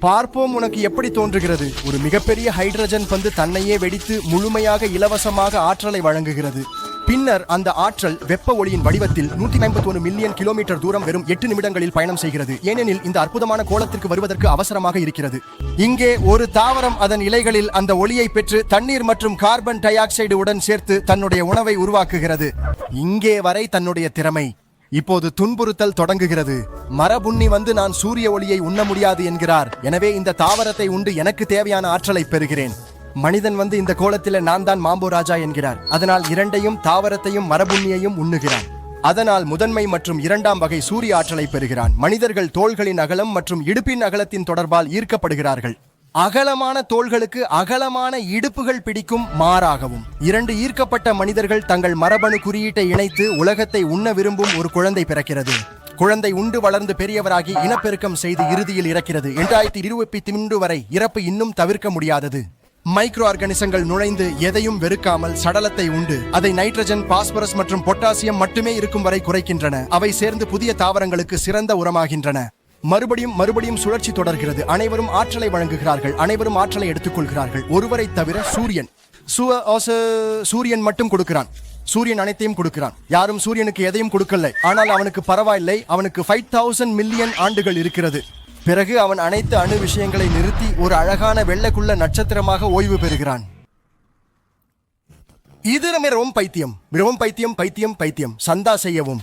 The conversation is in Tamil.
பார்ப்போம் உனக்கு எப்படி தோன்றுகிறது. ஒரு மிகப்பெரிய ஹைட்ரஜன் பந்து தன்னையே வெடித்து முழுமையாக இலவசமாக ஆற்றலை வழங்குகிறது. பின்னர் அந்த ஆற்றல் வெப்ப ஒளியின் வடிவத்தில் நூத்தி ஐம்பத்தி ஒரு மில்லியன் கிலோமீட்டர் தூரம் வெறும் எட்டு நிமிடங்களில் பயணம் செய்கிறது. ஏனெனில் இந்த அற்புதமான கோலத்திற்கு வருவதற்கு அவசரமாக இருக்கிறது. இங்கே ஒரு தாவரம் அதன் இலைகளில் அந்த ஒளியை பெற்று தண்ணீர் மற்றும் கார்பன் டை ஆக்சைடு உடன் சேர்த்து தன்னுடைய உணவை உருவாக்குகிறது. இங்கே வரை தன்னுடைய திறமை. இப்போது துன்புறுத்தல் தொடங்குகிறது. மரபுண்ணி வந்து நான் சூரிய ஒளியை உண்ண முடியாது என்கிறார். எனவே இந்த தாவரத்தை உண்டு எனக்கு தேவையான ஆற்றலை பெறுகிறேன். மனிதன் வந்து இந்த கோலத்தில நான் தான் மாம்போ ராஜா என்கிறார். அதனால் இரண்டையும் தாவரத்தையும் மரபுண்ணியையும் உண்ணுகிறான். அதனால் முதன்மை மற்றும் இரண்டாம் வகை சூரிய ஆற்றலை பெறுகிறான். மனிதர்கள் தோள்களின் அகலம் மற்றும் இடுப்பின் அகலத்தின் தொடர்பால் ஈர்க்கப்படுகிறார்கள். அகலமான தோள்களுக்கு அகலமான இடுப்புகள் பிடிக்கும் மாறாகவும். இரண்டு ஈர்க்கப்பட்ட மனிதர்கள் தங்கள் மரபணு குறியீட்டை இணைத்து உலகத்தை உண்ண விரும்பும் ஒரு குழந்தை பிறக்கிறது. குழந்தை உண்டு வளர்ந்து பெரியவராகி இனப்பெருக்கம் செய்து இறுதியில் இறக்கிறது. இரண்டாயிரத்தி இருபத்தி திண்டு வரை இறப்பு இன்னும் தவிர்க்க முடியாதது. மைக்ரோ ஆர்கானிசங்கள் நுழைந்து எதையும் வெறுக்காமல் சடலத்தை உண்டு. அதை நைட்ரஜன் பாஸ்பரஸ் மற்றும் பொட்டாசியம் மட்டுமே இருக்கும் வரை குறைக்கின்றன. அவை சேர்ந்து புதிய தாவரங்களுக்கு சிறந்த உரமாகின்றன. மறுபடியும் மறுபடியும் சுழற்சி தொடர்கிறது. அனைவரும் ஆற்றலை வழங்குகிறார்கள். அனைவரும் ஆற்றலை எடுத்துக்கொள்கிறார்கள். ஒருவரை தவிர சூரியன். சூ- சூரியன் மட்டும் கொடுக்கிறான். சூரியன் அனைத்தையும் கொடுக்கிறான். யாரும் சூரியனுக்கு எதையும் கொடுக்கல. ஆனால் அவனுக்கு பரவாயில்லை. அவனுக்கு ஃபைவ் தௌசண்ட் மில்லியன் ஆண்டுகள் இருக்கிறது. பிறகு அவன் அனைத்து அணு விஷயங்களை நிறுத்தி ஒரு அழகான வெள்ளைக்குள்ள நட்சத்திரமாக ஓய்வு பெறுகிறான். இது மிகவும் பைத்தியம். மிகவும் பைத்தியம் பைத்தியம் பைத்தியம். சந்தா செய்யவும்.